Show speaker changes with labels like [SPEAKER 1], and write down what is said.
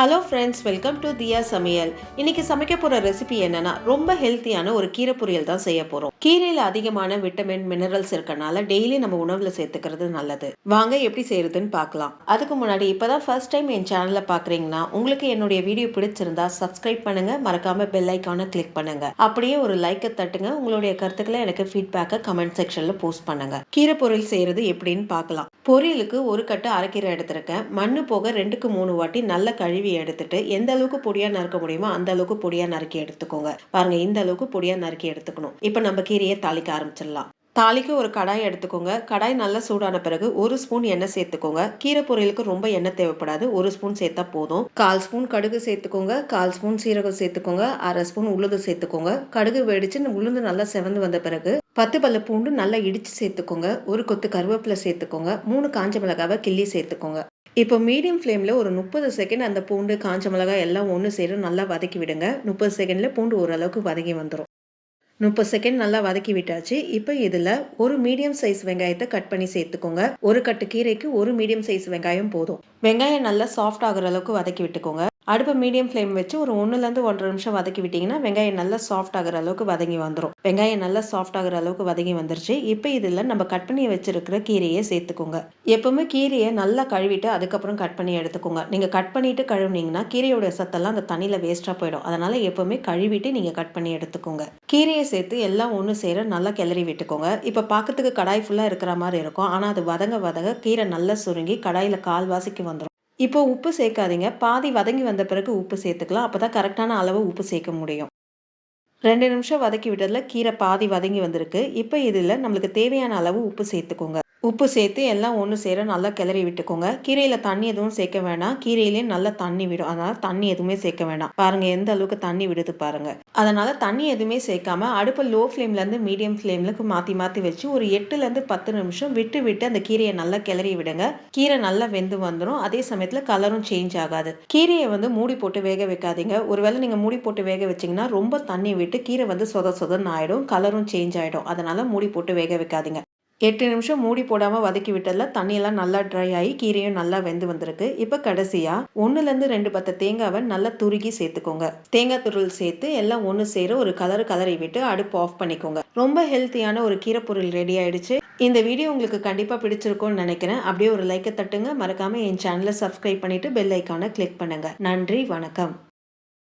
[SPEAKER 1] Hello friends welcome to Diya சமையல் இன்னைக்கு சமைக்க போகிற ரெசிபி என்னன்னா ரொம்ப ஹெல்த்தியான ஒரு கீரை பொரியல் தான் செய்ய போகிறோம் கீரையில் அதிகமான விட்டமின் மினரல்ஸ் இருக்கனால டெய்லி நம்ம உணவில் சேர்த்துக்கிறது நல்லது. வாங்க எப்படி செய்யறதுன்னு பார்க்கலாம். அதுக்கு முன்னாடி இப்போ தான் ஃபர்ஸ்ட் டைம் என் சேனலில் பார்க்குறீங்கன்னா உங்களுக்கு என்னுடைய வீடியோ பிடிச்சிருந்தா சப்ஸ்கிரைப் பண்ணுங்க. மறக்காம பெல் ஐக்கானை கிளிக் பண்ணுங்க. அப்படியே ஒரு லைக்கை தட்டுங்க. உங்களுடைய கருத்துக்களை எனக்கு ஃபீட்பேக்கை கமெண்ட் செக்ஷனில் போஸ்ட் பண்ணுங்க. கீரை பொரியல் செய்யறது எப்படின்னு பார்க்கலாம். பொரியலுக்கு ஒரு கட்டு அரைக்கீரை எடுத்திருக்கேன். மண்ணு போக ரெண்டுக்கு மூணு வாட்டி நல்ல கழுவி எடுத்துட்டு எந்த அளவுக்கு பொடியா நறுக்க முடியுமோ அந்த அளவுக்கு பொடியா நறுக்கி எடுத்துக்கோங்க. பாருங்க இந்த அளவுக்கு பொடியா நறுக்கி எடுத்துக்கணும். இப்போ நம்ம கீரையை தாளிக்க ஆரம்பிச்சிடலாம். தாளிக்கு ஒரு கடாய் எடுத்துக்கோங்க. கடாய் நல்லா சூடான பிறகு ஒரு ஸ்பூன் எண்ணெய் சேர்த்துக்கோங்க. கீரை பொரியலுக்கு ரொம்ப எண்ணெய் தேவைப்படாது. ஒரு ஸ்பூன் சேர்த்தா போதும். கால் ஸ்பூன் கடுகு சேர்த்துக்கோங்க. கால் ஸ்பூன் சீரகம் சேர்த்துக்கோங்க. அரை ஸ்பூன் உளுந்து சேர்த்துக்கோங்க. கடுகு வெடிச்சு உளுந்து நல்லா செவந்து வந்த பிறகு பத்து பல்ல பூண்டு நல்லா இடிச்சு சேர்த்துக்கோங்க. ஒரு கொத்து கருவேப்பிலை சேர்த்துக்கோங்க. மூணு காஞ்ச மிளகாவை கிள்ளி சேர்த்துக்கோங்க. இப்போ மீடியம் ஃப்ளேமில் ஒரு முப்பது செகண்ட் அந்த பூண்டு காஞ்ச மிளகாய் எல்லாம் ஒன்று சேர நல்லா வதக்கி விடுங்க. முப்பது செகண்டில் பூண்டு ஓரளவுக்கு வதங்கி வந்துடும் முப்பது செகண்ட் நல்லா வதக்கி விட்டாச்சு. இப்போ இதில் ஒரு மீடியம் சைஸ் வெங்காயத்தை கட் பண்ணி சேர்த்துக்கோங்க. ஒரு கட்டு கீரைக்கு ஒரு மீடியம் சைஸ் வெங்காயம் போதும். வெங்காயம் நல்லா சாஃப்ட் ஆகிற அளவுக்கு வதக்கி விட்டுக்கோங்க. அடுப்பை மீடியம் ஃப்ளேம் வச்சு ஒரு ஒன்றுலேருந்து ஒன்றரை நிமிஷம் வதக்கி விட்டிங்கன்னா வெங்காயம் நல்லா சாஃப்ட் ஆகிற அளவுக்கு வதங்கி வந்துடும் வெங்காயம் நல்லா சாஃப்ட் ஆகிற அளவுக்கு வதங்கி வந்துருச்சு. இப்போ இதில் நம்ம கட் பண்ணி வச்சுருக்கிற கீரையை சேர்த்துக்கோங்க. எப்பவுமே கீரையை நல்லா கழுவிட்டு அதுக்கப்புறம் கட் பண்ணி எடுத்துக்கோங்க. நீங்கள் கட் பண்ணிட்டு கழுவுனீங்கன்னா கீரையோட சத்தெல்லாம் அந்த தண்ணியில் வேஸ்ட்டாக போயிடும். அதனால் எப்பவுமே கழுவிட்டு நீங்கள் கட் பண்ணி எடுத்துக்கோங்க. கீரையை சேர்த்து எல்லாம் ஒன்று சேர நல்லா கிளறி விட்டுக்கோங்க. இப்போ பார்க்கறதுக்கு கடாய் ஃபுல்லாக இருக்கிற மாதிரி இருக்கும். ஆனால் அது வதங்க வதங்க கீரை நல்லா சுருங்கி கடாயில் கால்வாசிக்கு வந்துடும் இப்போ உப்பு சேர்க்காதீங்க. பாதி வதங்கி வந்த பிறகு உப்பு சேர்த்துக்கலாம். அப்போ தான் கரெக்டான அளவு உப்பு சேர்க்க முடியும். ரெண்டு நிமிஷம் வதக்கி விட்டதில் கீரை பாதி வதங்கி வந்திருக்கு. இப்போ இதில் நம்மளுக்கு தேவையான அளவு உப்பு சேர்த்துக்கோங்க. உப்பு சேர்த்து எல்லாம் ஒன்று சேர நல்லா கிளறி விட்டுக்கோங்க. கீரையில் தண்ணி எதுவும் சேர்க்க வேணாம். கீரையிலே நல்லா தண்ணி விடும். அதனால் தண்ணி எதுவுமே சேர்க்க வேணாம். பாருங்கள் எந்த அளவுக்கு தண்ணி விடுது பாருங்கள் அதனால் தண்ணி எதுவுமே சேர்க்காம அடுப்பை லோ ஃப்ளேம்லேருந்து மீடியம் ஃப்ளேம்லுக்கு மாற்றி மாற்றி வச்சு ஒரு எட்டுலேருந்து பத்து நிமிஷம் விட்டு விட்டு அந்த கீரையை நல்லா கிளறி விடுங்க. கீரை நல்லா வெந்து வந்துடும் அதே சமயத்தில் கலரும் சேஞ்ச் ஆகாது. கீரையை வந்து மூடி போட்டு வேக வைக்காதீங்க. ஒருவேளை நீங்கள் மூடி போட்டு வேக வச்சிங்கன்னா ரொம்ப தண்ணி விட்டு கீரை வந்து சொத சொதன்னு ஆகிடும் கலரும் சேஞ்ச் ஆகிடும் அதனால் மூடி போட்டு வேக வைக்காதீங்க. எட்டு நிமிஷம் மூடி போடாமல் வதக்கி விட்டதில் தண்ணியெல்லாம் நல்லா ட்ரை ஆகி கீரையும் நல்லா வெந்து வந்திருக்கு. இப்போ கடைசியாக ஒன்றுலேருந்து ரெண்டு பத்த தேங்காவை நல்லா துருகி சேர்த்துக்கோங்க. தேங்காய் துருள் சேர்த்து எல்லாம் ஒன்று சேர ஒரு கலர் கலரை விட்டு அடுப்பு ஆஃப் பண்ணிக்கோங்க. ரொம்ப ஹெல்த்தியான ஒரு கீரை பொருள் ரெடி ஆயிடுச்சு. இந்த வீடியோ உங்களுக்கு கண்டிப்பாக பிடிச்சிருக்கும்னு நினைக்கிறேன். அப்படியே ஒரு லைக்கை தட்டுங்க. மறக்காமல் என் சேனலை சப்ஸ்கிரைப் பண்ணிவிட்டு பெல் ஐக்கானை கிளிக் பண்ணுங்கள் நன்றி வணக்கம்.